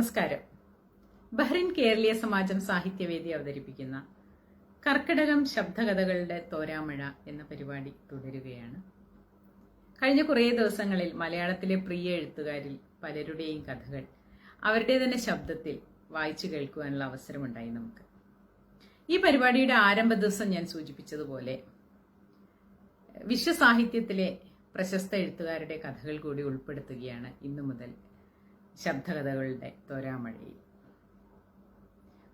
നമസ്കാരം. ബഹ്റിൻ കേരളീയ സമാജം സാഹിത്യവേദി അവതരിപ്പിക്കുന്ന കർക്കിടകം ശബ്ദകഥകളുടെ തോരാമഴ എന്ന പരിപാടി തുടരുകയാണ്. കഴിഞ്ഞ കുറേ ദിവസങ്ങളിൽ മലയാളത്തിലെ പ്രിയ എഴുത്തുകാരിൽ പലരുടെയും കഥകൾ അവരുടെ തന്നെ ശബ്ദത്തിൽ വായിച്ചു കേൾക്കുവാനുള്ള അവസരമുണ്ടായി നമുക്ക്. ഈ പരിപാടിയുടെ ആരംഭ ദിവസം ഞാൻ സൂചിപ്പിച്ചതുപോലെ വിശ്വസാഹിത്യത്തിലെ പ്രശസ്ത എഴുത്തുകാരുടെ കഥകൾ കൂടി ഉൾപ്പെടുത്തുകയാണ് ഇന്നു മുതൽ ശബ്ദകഥകളുടെ തോരാമഴയിൽ.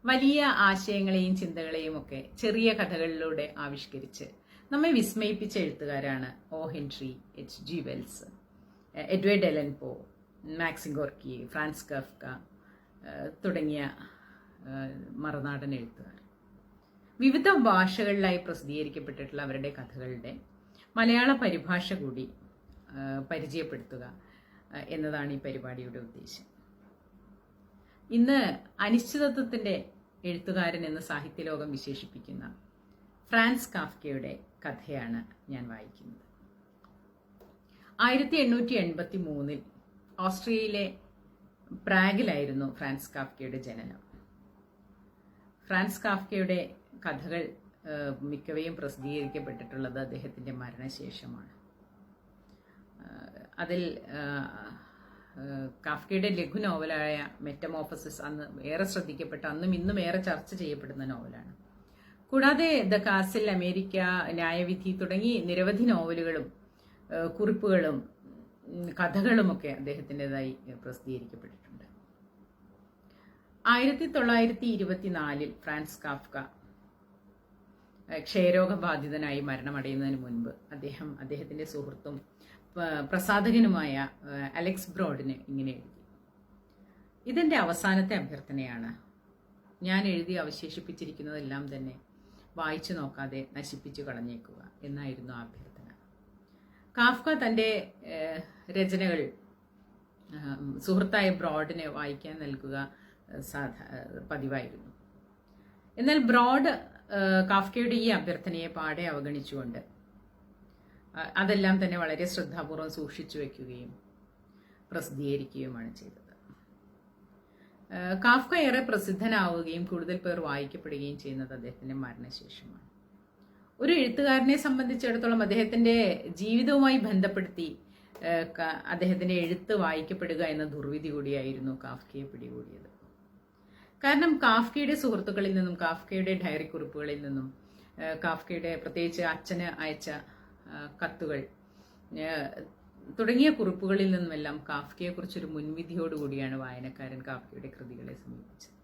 വലിയ ആശയങ്ങളെയും ചിന്തകളെയും ഒക്കെ ചെറിയ കഥകളിലൂടെ ആവിഷ്കരിച്ച് നമ്മെ വിസ്മയിപ്പിച്ച എഴുത്തുകാരാണ് O Henry H. G. Wells Edward Allan Poe Maxim Gorky Franz Kafka തുടങ്ങിയ മറനാടൻ എഴുത്തുകാർ. വിവിധ ഭാഷകളിലായി പ്രസിദ്ധീകരിക്കപ്പെട്ടിട്ടുള്ള അവരുടെ കഥകളുടെ മലയാള പരിഭാഷ കൂടി പരിചയപ്പെടുത്തുക എന്നതാണ് ഈ പരിപാടിയുടെ ഉദ്ദേശം. ഇന്ന് അനിശ്ചിതത്വത്തിന്റെ എഴുത്തുകാരൻ എന്ന് സാഹിത്യലോകം വിശേഷിപ്പിക്കുന്ന ഫ്രാൻസ് കാഫ്കയുടെ കഥയാണ് ഞാൻ വായിക്കുന്നത്. ആയിരത്തി എണ്ണൂറ്റി എൺപത്തി മൂന്നിൽ ഓസ്ട്രിയയിലെ പ്രാഗിലായിരുന്നു ഫ്രാൻസ് കാഫ്കയുടെ ജനനം. ഫ്രാൻസ് കാഫ്കയുടെ കഥകൾ മിക്കവയും പ്രസിദ്ധീകരിക്കപ്പെട്ടിട്ടുള്ളത് അദ്ദേഹത്തിന്റെ മരണശേഷമാണ്. അതിൽ കാഫ്കയുടെ ലഘു നോവലായ മെറ്റമോഫസിസ് അന്ന് ഏറെ ശ്രദ്ധിക്കപ്പെട്ട അന്നും ഇന്നും ഏറെ ചർച്ച ചെയ്യപ്പെടുന്ന നോവലാണ്. കൂടാതെ ദ കാസിൽ അമേരിക്ക ന്യായവിധി തുടങ്ങി നിരവധി നോവലുകളും കുറിപ്പുകളും കഥകളും കഥകളുമൊക്കെ അദ്ദേഹത്തിന്റെതായി പ്രസിദ്ധീകരിക്കപ്പെട്ടിട്ടുണ്ട്. ആയിരത്തി തൊള്ളായിരത്തി ഇരുപത്തിനാലിൽ ഫ്രാൻസ് കാഫ്ക ക്ഷയരോഗബാധിതനായി മരണമടയുന്നതിന് മുൻപ് അദ്ദേഹം അദ്ദേഹത്തിന്റെ സുഹൃത്തും പ്രസാധകനുമായ അലക്സ് ബ്രോഡിന് ഇങ്ങനെ എഴുതി. ഇതെന്റെ അവസാനത്തെ അഭ്യർത്ഥനയാണ്. ഞാൻ എഴുതി അവശേഷിപ്പിച്ചിരിക്കുന്നതെല്ലാം തന്നെ വായിച്ചു നോക്കാതെ നശിപ്പിച്ചു കളഞ്ഞേക്കുക എന്നായിരുന്നു ആ അഭ്യർത്ഥന. കാഫ്ക തന്റെ രചനകൾ സുഹൃത്തായ ബ്രോഡിനെ വായിക്കാൻ നൽകുക സാധാ പതിവായിരുന്നു. എന്നാൽ ബ്രോഡ് കാഫ്കയുടെ ഈ അഭ്യർത്ഥനയെ പാടെ അവഗണിച്ചുകൊണ്ട് അതെല്ലാം തന്നെ വളരെ ശ്രദ്ധാപൂർവം സൂക്ഷിച്ചു വയ്ക്കുകയും പ്രസിദ്ധീകരിക്കുകയുമാണ് ചെയ്തത്. കാഫ്ക ഏറെ പ്രസിദ്ധനാവുകയും കൂടുതൽ പേർ വായിക്കപ്പെടുകയും ചെയ്യുന്നത് അദ്ദേഹത്തിന്റെ മരണശേഷമാണ്. ഒരു എഴുത്തുകാരനെ സംബന്ധിച്ചിടത്തോളം അദ്ദേഹത്തിന്റെ ജീവിതവുമായി ബന്ധപ്പെടുത്തി അദ്ദേഹത്തിന്റെ എഴുത്ത് വായിക്കപ്പെടുക എന്ന ദുർവിധി കൂടിയായിരുന്നു കാഫ്കയെ പിടികൂടിയത്. കാരണം കാഫ്കയുടെ സുഹൃത്തുക്കളിൽ നിന്നും കാഫ്കയുടെ ഡയറി കുറിപ്പുകളിൽ നിന്നും കാഫ്കയുടെ പ്രത്യേകിച്ച് അച്ഛന് അയച്ച കത്തുകൾ. തുടങ്ങിയ കുറിപ്പുകളിൽ നിന്നുമെല്ലാം കാഫ്കയെക്കുറിച്ചൊരു മുൻവിധിയോടുകൂടിയാണ് വായനക്കാരൻ കാഫ്കയുടെ കൃതികളെ സമീപിച്ചത്.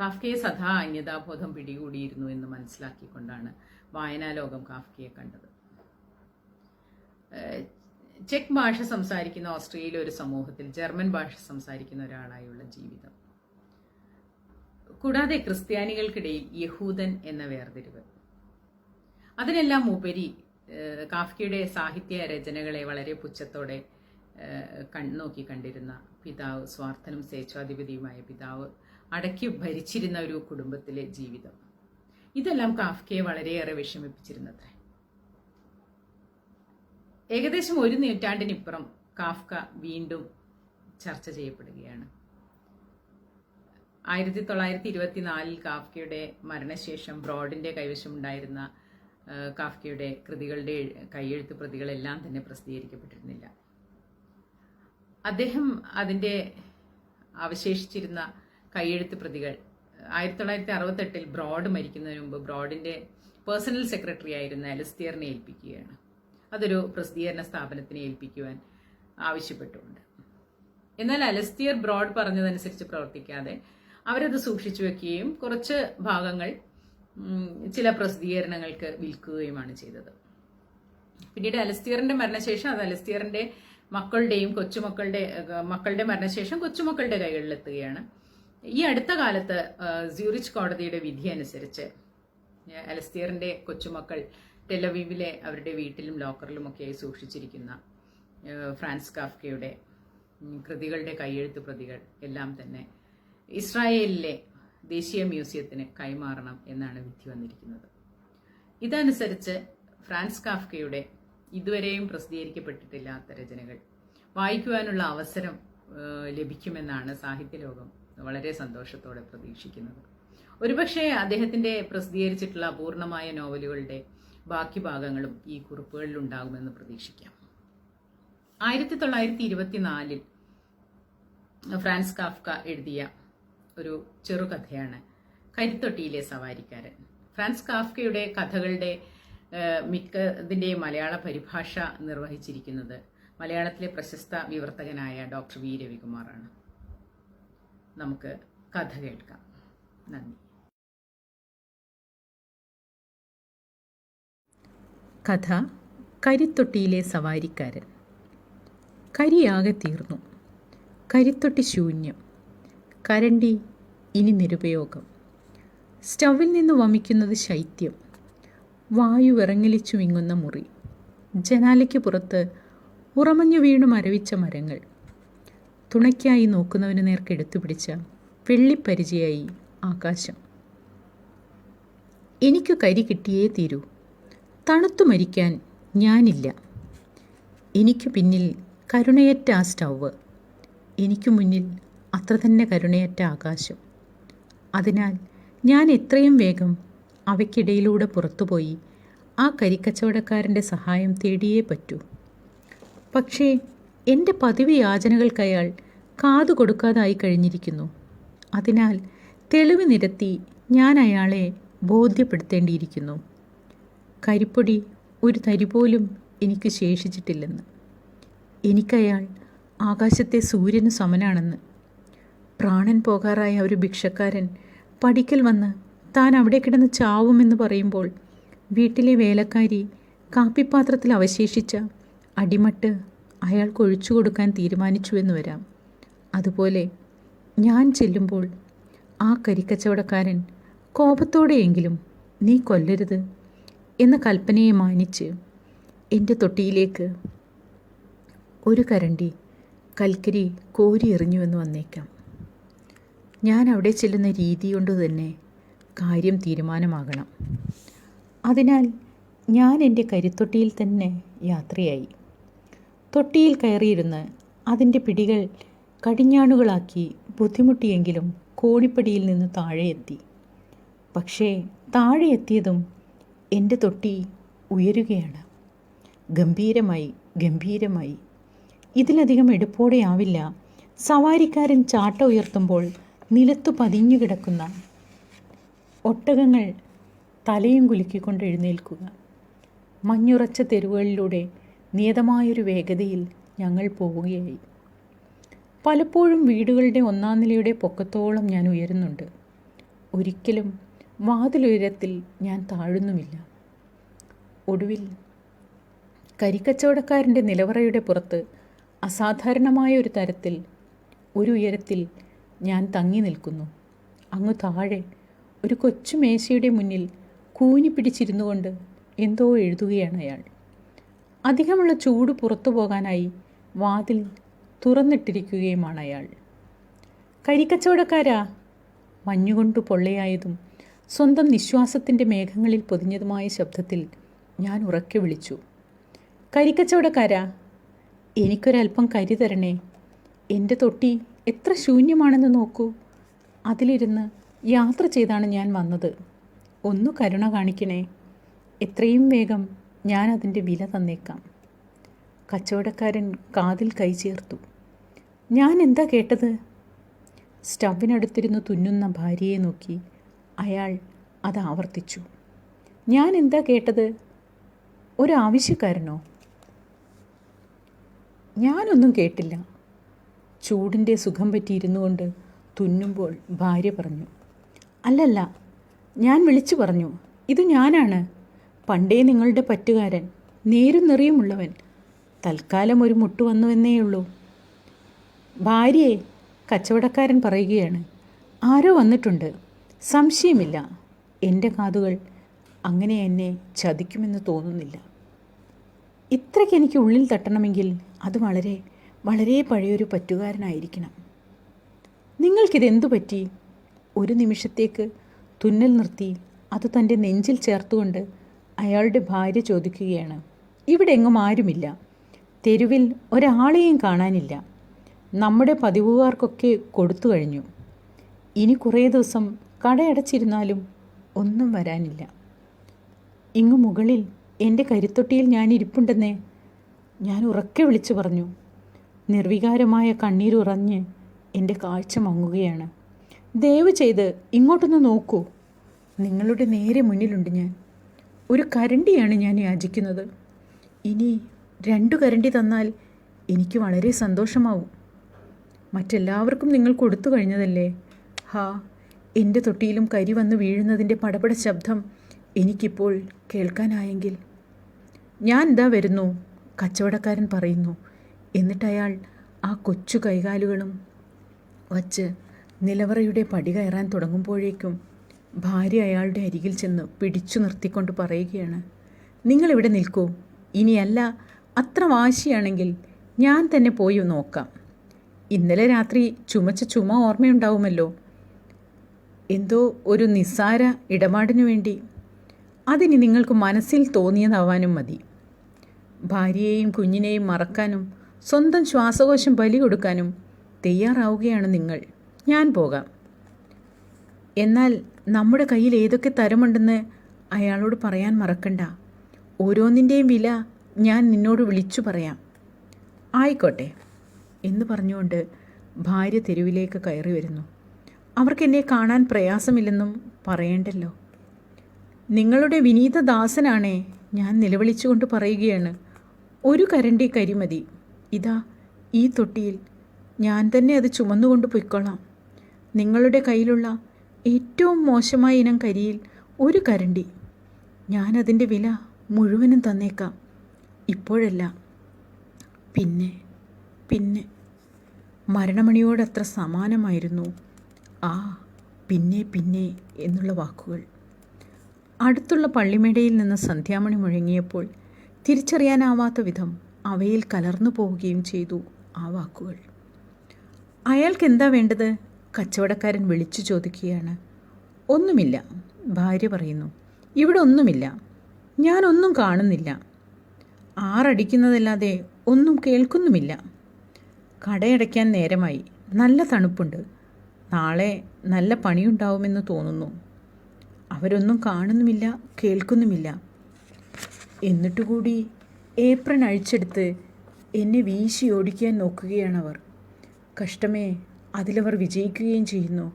കാഫ്കയെ സദാ അന്യതാബോധം പിടികൂടിയിരുന്നു എന്ന് മനസ്സിലാക്കിക്കൊണ്ടാണ് വായനാലോകം കാഫ്കയെ കണ്ടത്. ചെക്ക് ഭാഷ സംസാരിക്കുന്ന ഓസ്ട്രേലിയയിലെ ഒരു സമൂഹത്തിൽ ജർമ്മൻ ഭാഷ സംസാരിക്കുന്ന ഒരാളായുള്ള ജീവിതം. കൂടാതെ ക്രിസ്ത്യാനികൾക്കിടയിൽ യഹൂദൻ എന്ന വേർതിരിവ്. അതിനെല്ലാം ഉപരി കാഫ്കിയുടെ സാഹിത്യ രചനകളെ വളരെ പുച്ഛത്തോടെ നോക്കി കണ്ടിരുന്ന പിതാവ് സ്വാർത്ഥനും സ്വേച്ഛാധിപതിയുമായ പിതാവ് അടക്കി ഭരിച്ചിരുന്ന ഒരു കുടുംബത്തിലെ ജീവിതം. ഇതെല്ലാം കാഫ്കയെ വളരെയേറെ വിഷമിപ്പിച്ചിരുന്നത്രേ. ഏകദേശം ഒരു നൂറ്റാണ്ടിനിപ്പുറം കാഫ്ക വീണ്ടും ചർച്ച ചെയ്യപ്പെടുകയാണ്. ആയിരത്തി തൊള്ളായിരത്തി ഇരുപത്തിനാലിൽ കാഫ്കയുടെ മരണശേഷം ബ്രോഡിന്റെ കൈവശമുണ്ടായിരുന്ന കാഫ്കയുടെ കൃതികളുടെ കൈയെഴുത്ത് പ്രതികളെല്ലാം തന്നെ പ്രസിദ്ധീകരിക്കപ്പെട്ടിരുന്നില്ല. അദ്ദേഹം അതിന്റെ അവശേഷിച്ചിരുന്ന കൈയെഴുത്ത് പ്രതികൾ ആയിരത്തി തൊള്ളായിരത്തി അറുപത്തെട്ടിൽ ബ്രോഡ് മരിക്കുന്നതിന് മുമ്പ് ബ്രോഡിന്റെ പേഴ്സണൽ സെക്രട്ടറി ആയിരുന്ന അലസ്തിയറിനെ ഏൽപ്പിക്കുകയാണ്. അതൊരു പ്രസിദ്ധീകരണ സ്ഥാപനത്തിനെ ഏൽപ്പിക്കുവാൻ ആവശ്യപ്പെട്ടുകൊണ്ട് എന്നാൽ അലസ്തിയർ ബ്രോഡ് പറഞ്ഞതനുസരിച്ച് പ്രവർത്തിക്കാതെ അവരത് സൂക്ഷിച്ചു വെക്കുകയും കുറച്ച് ഭാഗങ്ങൾ ചില പ്രസിദ്ധീകരണങ്ങൾക്ക് വിൽക്കുകയുമാണ് ചെയ്തത്. പിന്നീട് അലസ്തിയറിന്റെ മരണശേഷം അത് അലസ്തിയറിന്റെ മക്കളുടെയും കൊച്ചുമക്കളുടെ മക്കളുടെ മരണശേഷം കൊച്ചുമക്കളുടെ കൈകളിലെത്തുകയാണ്. ഈ അടുത്ത കാലത്ത് സ്യൂറിച്ച് കോടതിയുടെ വിധി അനുസരിച്ച് അലസ്തീറിന്റെ കൊച്ചുമക്കൾ ടെലവീവിലെ അവരുടെ വീട്ടിലും ലോക്കറിലും ഒക്കെയായി സൂക്ഷിച്ചിരിക്കുന്ന ഫ്രാൻസ് കാഫ്കയുടെ കൃതികളുടെ കൈയെഴുത്ത് പ്രതികൾ എല്ലാം തന്നെ ഇസ്രായേലിലെ ദേശീയ മ്യൂസിയത്തിന് കൈമാറണം എന്നാണ് വിധി വന്നിരിക്കുന്നത്. ഇതനുസരിച്ച് ഫ്രാൻസ് കാഫ്കയുടെ ഇതുവരെയും പ്രസിദ്ധീകരിക്കപ്പെട്ടിട്ടില്ലാത്ത രചനകൾ വായിക്കുവാനുള്ള അവസരം ലഭിക്കുമെന്നാണ് സാഹിത്യലോകം വളരെ സന്തോഷത്തോടെ പ്രതീക്ഷിക്കുന്നത്. ഒരുപക്ഷെ അദ്ദേഹത്തിന്റെ പ്രസിദ്ധീകരിച്ചിട്ടുള്ള പൂർണമായ നോവലുകളുടെ ബാക്കി ഭാഗങ്ങളും ഈ കുറിപ്പുകളിൽ ഉണ്ടാകുമെന്ന് പ്രതീക്ഷിക്കാം. ആയിരത്തി തൊള്ളായിരത്തി ഇരുപത്തിനാലിൽ ഫ്രാൻസ് കാഫ്ക എഴുതിയ ഒരു ചെറുകഥയാണ് കരിത്തൊട്ടിയിലെ സവാരിക്കാരൻ. ഫ്രാൻസ് കാഫ്കയുടെ കഥകളുടെ മിക്കതിന്റെയും മലയാള പരിഭാഷ നിർവഹിച്ചിരിക്കുന്നത് മലയാളത്തിലെ പ്രശസ്ത വിവർത്തകനായ ഡോക്ടർ വി. രവികുമാറാണ്. നമുക്ക് കഥ കേൾക്കാം. നന്ദി. കഥ കരിത്തൊട്ടിയിലെ സവാരിക്കാരൻ. കരിയാകെ തീർന്നു. കരിത്തൊട്ടി ശൂന്യം. കരണ്ടി ഇനി നിരുപയോഗം. സ്റ്റൗവിൽ നിന്ന് വമിക്കുന്നത് ശൈത്യം. വായു വിറങ്ങലിച്ചു വിങ്ങുന്ന മുറി. ജനാലയ്ക്ക് പുറത്ത് ഉറമഞ്ഞു വീണു മരവിച്ച മരങ്ങൾ. തുണയ്ക്കായി നോക്കുന്നവന് നേർക്ക് എടുത്തു പിടിച്ച വെള്ളിപ്പരിചയായി ആകാശം. എനിക്ക് കരി കിട്ടിയേ തീരൂ. തണുത്തു മരിക്കാൻ ഞാനില്ല. എനിക്ക് പിന്നിൽ കരുണയറ്റ ആ സ്റ്റൗവ്. എനിക്ക് മുന്നിൽ അത്ര തന്നെ കരുണയറ്റ ആകാശം. അതിനാൽ ഞാൻ എത്രയും വേഗം അവയ്ക്കിടയിലൂടെ പുറത്തുപോയി ആ കരിക്കച്ചവടക്കാരന്റെ സഹായം തേടിയേ പറ്റൂ. പക്ഷേ എന്റെ പതിവ് യാചനകൾക്കയാൾ കാതു കൊടുക്കാതായി കഴിഞ്ഞിരിക്കുന്നു. അതിനാൽ തെളിവ് നിരത്തി ഞാൻ അയാളെ ബോധ്യപ്പെടുത്തേണ്ടിയിരിക്കുന്നു. കരിപ്പൊടി ഒരു തരി പോലും എനിക്ക് ശേഷിച്ചിട്ടില്ലെന്ന്. എനിക്കയാൾ ആകാശത്തെ സൂര്യന് സമനാണെന്ന് പ്രാണൻ പോകാറായ ഒരു ഭിക്ഷക്കാരൻ പടിക്കൽ വന്ന് താൻ അവിടെ കിടന്ന് ചാവുമെന്ന് പറയുമ്പോൾ വീട്ടിലെ വേലക്കാരി കാപ്പിപ്പാത്രത്തിൽ അവശേഷിച്ച അടിമട്ട് അയാൾക്ക് ഒഴിച്ചു കൊടുക്കാൻ തീരുമാനിച്ചു എന്ന് വരാം. അതുപോലെ ഞാൻ ചെല്ലുമ്പോൾ ആ കരിക്കച്ചവടക്കാരൻ കോപത്തോടെയെങ്കിലും നീ കൊല്ലരുത് എന്ന കൽപ്പനയെ മാനിച്ച് എന്റെ തൊട്ടിയിലേക്ക് ഒരു കരണ്ടി കൽക്കരി കോരി എറിഞ്ഞുവെന്ന് വന്നേക്കാം. ഞാൻ അവിടെ ചെല്ലുന്ന രീതി കൊണ്ട് തന്നെ കാര്യം തീരുമാനമാകണം. അതിനാൽ ഞാൻ എന്റെ കരുത്തൊട്ടിയിൽ തന്നെ യാത്രയായി. തൊട്ടിയിൽ കയറിയിരുന്ന് അതിന്റെ പിടികൾ കടിഞ്ഞാണുകളാക്കി ബുദ്ധിമുട്ടിയെങ്കിലും കോണിപ്പടിയിൽ നിന്ന് താഴെ എത്തി. പക്ഷേ താഴെ എത്തിയതും എന്റെ തൊട്ടി ഉയരുകയാണ്. ഗംഭീരമായി ഗംഭീരമായി. ഇതിലധികം എടുപ്പോടെയാവില്ല സവാരിക്കാരൻ ചാട്ട ഉയർത്തുമ്പോൾ നിലത്തു പതിഞ്ഞു കിടക്കുന്ന ഒട്ടകങ്ങൾ തലയും കുലുക്കിക്കൊണ്ട് എഴുന്നേൽക്കുക. മഞ്ഞുറച്ച തെരുവുകളിലൂടെ നിയതമായൊരു വേഗതയിൽ ഞങ്ങൾ പോവുകയായി. പലപ്പോഴും വീടുകളുടെ ഒന്നാം നിലയുടെ പൊക്കത്തോളം ഞാൻ ഉയരുന്നുണ്ട്. ഒരിക്കലും വാതിലുയരത്തിൽ ഞാൻ താഴുന്നുമില്ല. ഒടുവിൽ കരിക്കച്ചവടക്കാരന്റെ നിലവറയുടെ പുറത്ത് അസാധാരണമായ ഒരു തരത്തിൽ ഒരു ഉയരത്തിൽ ഞാൻ തങ്ങി നിൽക്കുന്നു. അങ്ങ് താഴെ ഒരു കൊച്ചു മേശയുടെ മുന്നിൽ കൂനി പിടിച്ചിരുന്നു കൊണ്ട് എന്തോ എഴുതുകയാണ് അയാൾ. അധികമുള്ള ചൂട് പുറത്തു പോകാനായി വാതിൽ തുറന്നിട്ടിരിക്കുകയുമാണ് അയാൾ. കരിക്കച്ചവടക്കാരാ? മഞ്ഞുകൊണ്ട് പൊള്ളയായതും സ്വന്തം നിശ്വാസത്തിന്റെ മേഘങ്ങളിൽ പൊതിഞ്ഞതുമായ ശബ്ദത്തിൽ ഞാൻ ഉറക്കെ വിളിച്ചു. കരിക്കച്ചവടക്കാരാ? എനിക്കൊരല്പം കരി തരണേ. എന്റെ തൊട്ടി എത്ര ശൂന്യമാണെന്ന് നോക്കൂ. അതിലിരുന്ന് യാത്ര ചെയ്താണ് ഞാൻ വന്നത്. ഒന്നു കരുണ കാണിക്കണേ. എത്രയും വേഗം ഞാൻ അതിന്റെ വില തന്നേക്കാം. കച്ചവടക്കാരൻ കാതിൽ കൈ ചേർത്തു. ഞാൻ എന്താ കേട്ടത്? സ്റ്റവിനടുത്തിരുന്ന് തുന്നുന്ന ഭാര്യയെ നോക്കി അയാൾ അത് ആവർത്തിച്ചു. ഞാൻ എന്താ കേട്ടത്? ഒരാവശ്യക്കാരനോ ഞാനൊന്നും കേട്ടില്ല. ചൂടിന്റെ സുഖം പറ്റിയിരുന്നു കൊണ്ട് തുന്നുമ്പോൾ ഭാര്യ പറഞ്ഞു അല്ലല്ല ഞാൻ വിളിച്ചു പറഞ്ഞു ഇത് ഞാനാണ്. പണ്ടേ നിങ്ങളുടെ പറ്റുകാരൻ നേരും നിറയുമുള്ളവൻ. തൽക്കാലം ഒരു മുട്ട് വന്നുവെന്നേയുള്ളൂ ഭാര്യയെ കച്ചവടക്കാരൻ പറയുകയാണ് ആരോ വന്നിട്ടുണ്ട് സംശയമില്ല. എന്റെ കാതുകൾ അങ്ങനെ എന്നെ ചതിക്കുമെന്ന് തോന്നുന്നില്ല. ഇത്രയ്ക്ക് എനിക്ക് ഉള്ളിൽ തട്ടണമെങ്കിൽ അത് വളരെ വളരെ പഴയൊരു പറ്റുകാരനായിരിക്കണം. നിങ്ങൾക്കിതെന്തു പറ്റി? ഒരു നിമിഷത്തേക്ക് തുന്നൽ നിർത്തി അത് തന്റെ നെഞ്ചിൽ ചേർത്തുകൊണ്ട് അയാളുടെ ഭാര്യ ചോദിക്കുകയാണ്. ഇവിടെ എങ്ങും ആരുമില്ല. തെരുവിൽ ഒരാളെയും കാണാനില്ല. നമ്മുടെ പതിവുകാർക്കൊക്കെ കൊടുത്തു കഴിഞ്ഞു. ഇനി കുറേ ദിവസം കടയടച്ചിരുന്നാലും ഒന്നും വരാനില്ല. ഇങ്ങു മുകളിൽ എന്റെ കരുത്തൊട്ടിയിൽ ഞാൻ ഇരിപ്പുണ്ടെന്നേ ഞാൻ ഉറക്കെ വിളിച്ചു പറഞ്ഞു. നിർവികാരമായ കണ്ണീരുറഞ്ഞ് എന്റെ കാഴ്ച മങ്ങുകയാണ്. ദയവ് ചെയ്ത് ഇങ്ങോട്ടൊന്ന് നോക്കൂ. നിങ്ങളുടെ നേരെ മുന്നിലുണ്ട് ഞാൻ. ഒരു കരണ്ടിയാണ് ഞാൻ യാചിക്കുന്നത്. ഇനി രണ്ടു കരണ്ടി തന്നാൽ എനിക്ക് വളരെ സന്തോഷമാവും. മറ്റെല്ലാവർക്കും നിങ്ങൾ കൊടുത്തു കഴിഞ്ഞതല്ലേ? ഹാ എന്റെ തൊട്ടിയിലും കരി വന്ന് വീഴുന്നതിന്റെ പടപട ശബ്ദം എനിക്കിപ്പോൾ കേൾക്കാനായെങ്കിൽ. ഞാൻ ഇതാ വരുന്നു കച്ചവടക്കാരൻ പറയുന്നു. എന്നിട്ട് അയാൾ ആ കൊച്ചു കൈകാലുകളും വച്ച് നിലവറയുടെ പടി കയറാൻ തുടങ്ങുമ്പോഴേക്കും ഭാര്യ അയാളുടെ അരികിൽ ചെന്ന് പിടിച്ചു നിർത്തിക്കൊണ്ട് പറയുകയാണ് നിങ്ങളിവിടെ നിൽക്കൂ. ഇനിയല്ല അത്ര വാശിയാണെങ്കിൽ ഞാൻ തന്നെ പോയി നോക്കാം. ഇന്നലെ രാത്രി ചുമച്ച ചുമ ഓർമ്മയുണ്ടാവുമല്ലോ. എന്തോ ഒരു നിസ്സാര ഇടപാടിനു വേണ്ടി. അതിനി നിങ്ങൾക്ക് മനസ്സിൽ തോന്നിയതാവാനും മതി. ഭാര്യയെയും കുഞ്ഞിനെയും മറക്കാനും സ്വന്തം ശ്വാസകോശം ബലി കൊടുക്കാനും തയ്യാറാവുകയാണ് നിങ്ങൾ. ഞാൻ പോകാം. എന്നാൽ നമ്മുടെ കയ്യിൽ ഏതൊക്കെ തരമുണ്ടെന്ന് അയാളോട് പറയാൻ മറക്കണ്ട. ഓരോന്നിന്റെയും വില ഞാൻ നിന്നോട് വിളിച്ചു പറയാം. ആയിക്കോട്ടെ എന്ന് പറഞ്ഞുകൊണ്ട് ഭാര്യ തെരുവിലേക്ക് കയറി വരുന്നു. അവർക്ക് എന്നെ കാണാൻ പ്രയാസമില്ലെന്നും പറയേണ്ടല്ലോ. നിങ്ങളുടെ വിനീതദാസനാണേ ഞാൻ നിലവിളിച്ചുകൊണ്ട് പറയുകയാണ്. ഒരു കരണ്ടി കരിമതി. ഇതാ ഈ തൊട്ടിയിൽ ഞാൻ തന്നെ അത് ചുമന്നുകൊണ്ട് പൊയ്ക്കൊള്ളാം. നിങ്ങളുടെ കയ്യിലുള്ള ഏറ്റവും മോശമായ ഇനം കരിയിൽ ഒരു കരണ്ടി. ഞാനതിന്റെ വില മുഴുവനും തന്നേക്കാം. ഇപ്പോഴല്ല. പിന്നെ പിന്നെ. മരണമണിയോടത്ര സമാനമായിരുന്നു. ആ പിന്നെ പിന്നെ എന്നുള്ള വാക്കുകൾ. അടുത്തുള്ള പള്ളിമേടയിൽ നിന്ന് സന്ധ്യാമണി മുഴങ്ങിയപ്പോൾ തിരിച്ചറിയാനാവാത്ത വിധം അവയിൽ കലർന്നു പോവുകയും ചെയ്തു ആ വാക്കുകൾ. അയാൾക്ക് എന്താ വേണ്ടത്? കച്ചവടക്കാരൻ വിളിച്ചു ചോദിക്കുകയാണ്. ഒന്നുമില്ല ഭാര്യ പറയുന്നു. ഇവിടെ ഒന്നുമില്ല. ഞാനൊന്നും കാണുന്നില്ല. ആറടിക്കുന്നതല്ലാതെ ഒന്നും കേൾക്കുന്നുമില്ല. കടയടയ്ക്കാൻ നേരമായി. നല്ല തണുപ്പുണ്ട്. നാളെ നല്ല പണിയുണ്ടാവുമെന്ന് തോന്നുന്നു. അവരൊന്നും കാണുന്നുമില്ല കേൾക്കുന്നുമില്ല. എന്നിട്ടുകൂടി ഏപ്രൺ അഴിച്ചെടുത്ത് എന്നെ വീശി ഓടിക്കാൻ നോക്കുകയാണവർ. കഷ്ടമേ അതിലവർ വിജയിക്കുകയും ചെയ്യുന്നു.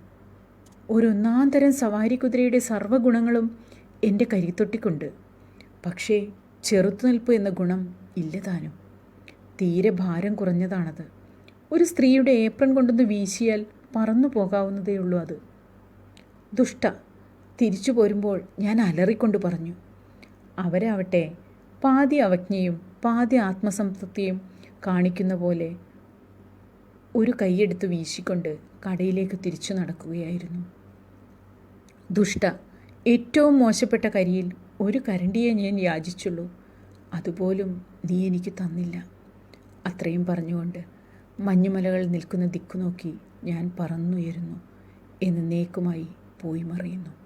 ഒരൊന്നാം തരം സവാരി കുതിരയുടെ സർവഗുണങ്ങളും എന്റെ കരിത്തൊട്ടിക്കുണ്ട്. പക്ഷേ ചെറുത്തുനിൽപ്പ് എന്ന ഗുണം ഇല്ലതാനും. തീരെ ഭാരം കുറഞ്ഞതാണത്. ഒരു സ്ത്രീയുടെ ഏപ്രൺ കൊണ്ടൊന്ന് വീശിയാൽ പറന്നു പോകാവുന്നതേ ഉള്ളൂ അത്. ദുഷ്ട തിരിച്ചു പോരുമ്പോൾ ഞാൻ അലറിക്കൊണ്ട് പറഞ്ഞു അവരാവട്ടെ പാതി അവജ്ഞയും പാതി ആത്മസംതൃപ്തിയും കാണിക്കുന്ന പോലെ ഒരു കൈയെടുത്ത് വീശിക്കൊണ്ട് കടയിലേക്ക് തിരിച്ചു നടക്കുകയായിരുന്നു. ദുഷ്ട ഏറ്റവും മോശപ്പെട്ട കരിയിൽ ഒരു കരണ്ടിയെ ഞാൻ യാചിച്ചുള്ളൂ. അതുപോലും നീ എനിക്ക് തന്നില്ല. അത്രയും പറഞ്ഞുകൊണ്ട് മഞ്ഞുമലകൾ നിൽക്കുന്ന ദിക്കു നോക്കി ഞാൻ പറന്നുയരുന്നു എന്ന് നേക്കുമായി പോയി മറിയുന്നു.